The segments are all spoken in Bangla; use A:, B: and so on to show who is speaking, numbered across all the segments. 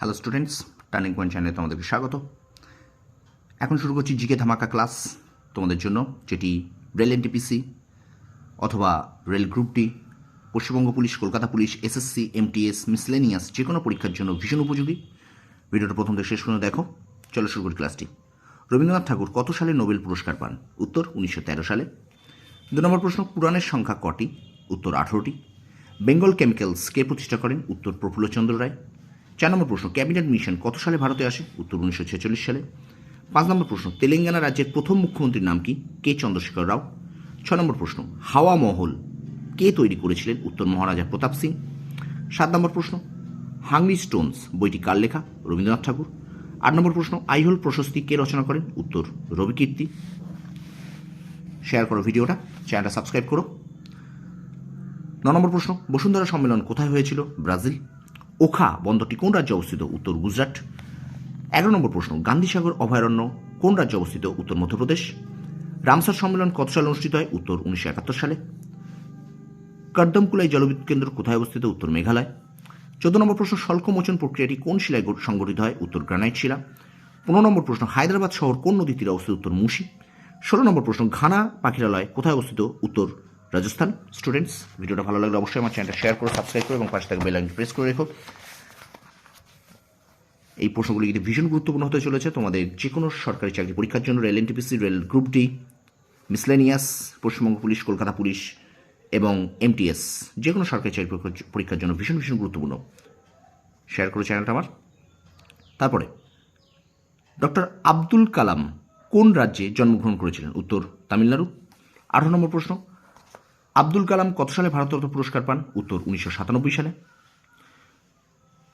A: হ্যালো স্টুডেন্টস টার্নিং পয়েন্ট চ্যানেলে তোমাদেরকে স্বাগত এখন শুরু করছি জিকে ধামাকা ক্লাস তোমাদের জন্য যেটি রেল এনটিপিসি অথবা rail group D Paschimbanga police Kolkata police SSC MTS miscellaneous যে কোনো পরীক্ষার জন্য ভীষণ উপযোগী ভিডিওটা প্রথম থেকে শেষ পর্যন্ত দেখো চলো শুরু করি ক্লাসটি রবীন্দ্রনাথ ঠাকুর কত সালে নোবেল পুরস্কার পান উত্তর উনিশশো সালে দু নম্বর প্রশ্ন পুরাণের সংখ্যা কটি উত্তর আঠেরোটি বেঙ্গল কেমিক্যালস কে প্রতিষ্ঠা করেন উত্তর প্রফুল্লচন্দ্র রায় চার নম্বর প্রশ্ন ক্যাবিনেট মিশন কত সালে ভারতে আসে উত্তর উনিশশো ছেচল্লিশ সালে পাঁচ নম্বর প্রশ্ন তেলেঙ্গানা রাজ্যের প্রথম মুখ্যমন্ত্রীর নাম কি কে চন্দ্রশেখর রাও ছ নম্বর প্রশ্ন হাওয়া মহল কে তৈরি করেছিলেন উত্তর মহারাজা প্রতাপ সিং সাত নম্বর প্রশ্ন হাংরি স্টোনস বইটি কার লেখা রবীন্দ্রনাথ ঠাকুর আট নম্বর প্রশ্ন আইহোল প্রশস্তি কে রচনা করেন উত্তর রবি কীর্তি শেয়ার করো ভিডিওটা চ্যানেলটা সাবস্ক্রাইব করো ন নম্বর প্রশ্ন বসুন্ধরা সম্মেলন কোথায় হয়েছিল ব্রাজিল ওখা বন্দরটি কোন রাজ্যে অবস্থিত উত্তর গুজরাট এগারো নম্বর প্রশ্ন গান্ধীসাগর অভয়ারণ্য কোন রাজ্যে অবস্থিত উত্তর মধ্যপ্রদেশ রামসার সম্মেলন কত সালে অনুষ্ঠিত হয় উত্তর উনিশশো একাত্তর সালে কর্দমকুলাই জলবিদ্যুৎ কেন্দ্র কোথায় অবস্থিত উত্তর মেঘালয় চোদ্দ নম্বর প্রশ্ন স্বল্পমোচন প্রক্রিয়াটি কোন শিলায় সংগঠিত হয় উত্তর গ্রানাইট শিলা পনেরো নম্বর প্রশ্ন হায়দ্রাবাদ শহর কোন নদী তীরে অবস্থিত উত্তর মুশি ষোলো নম্বর প্রশ্ন ঘানা পাখিরালয় কোথায় অবস্থিত উত্তর রাজস্থান স্টুডেন্টস ভিডিওটা ভালো লাগলে অবশ্যই আমার চ্যানেলটা শেয়ার করে সাবস্ক্রাইব করো এবং পাশে থাকবে বেলাইন প্রেস করে রেখো এই প্রশ্নগুলি কিন্তু ভীষণ গুরুত্বপূর্ণ হতে চলেছে তোমাদের যে কোনো সরকারি চাকরি পরীক্ষার জন্য rail NTPC rail group D miscellaneous Paschimbanga police Kolkata police এবং এমটিএস যে কোনো সরকারি চাকরি পরীক্ষার জন্য ভীষণ ভীষণ গুরুত্বপূর্ণ শেয়ার করো চ্যানেলটা আমার তারপরে ডক্টর আব্দুল কালাম কোন রাজ্যে জন্মগ্রহণ করেছিলেন উত্তর তামিলনাড়ু আঠারো নম্বর প্রশ্ন আব্দুল কালাম কত সালে ভারতরত্ন পুরস্কার পান উত্তর উনিশশো সাতানব্বই সালে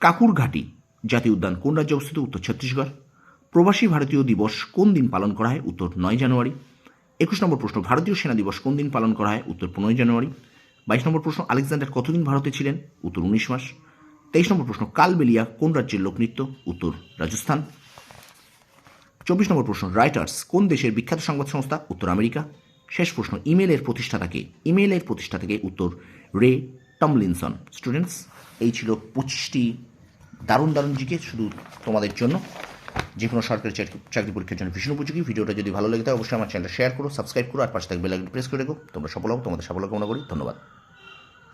A: কাকুর ঘাটি জাতীয় উদ্যান কোন রাজ্যে অবস্থিত উত্তর ছত্তিশগড় প্রবাসী ভারতীয় দিবস কোন দিন পালন করা হয় উত্তর নয় জানুয়ারি একুশ নম্বর প্রশ্ন ভারতীয় সেনা দিবস কোন দিন পালন করা হয় উত্তর পনেরোই জানুয়ারি বাইশ নম্বর প্রশ্ন আলেকজান্ডার কতদিন ভারতে ছিলেন উত্তর উনিশ মাস তেইশ নম্বর প্রশ্ন কালবেলিয়া কোন রাজ্যের লোকনৃত্য উত্তর রাজস্থান চব্বিশ নম্বর প্রশ্ন রাইটার্স কোন দেশের বিখ্যাত সংবাদ সংস্থা উত্তর আমেরিকা শেষ প্রশ্ন ইমেলের কে ইমেলের কে উত্তর রে টমলিনসন স্টুডেন্টস এই ছিল পঁচিশটি দারুণ দারুণ জিকে শুধু তোমাদের জন্য যে কোনো সরকারি চাকরি পরীক্ষার জন্য ভীষণ উপযোগী ভিডিওটা যদি ভালো লাগে তাহলে অবশ্যই আমার চ্যানেলটা শেয়ার করো সাবস্ক্রাইব করো আর পাশে থাকবে বেলাইকন প্রেস করে রেখো তোমরা সফল হও তোমাদের সফল কামনা করি ধন্যবাদ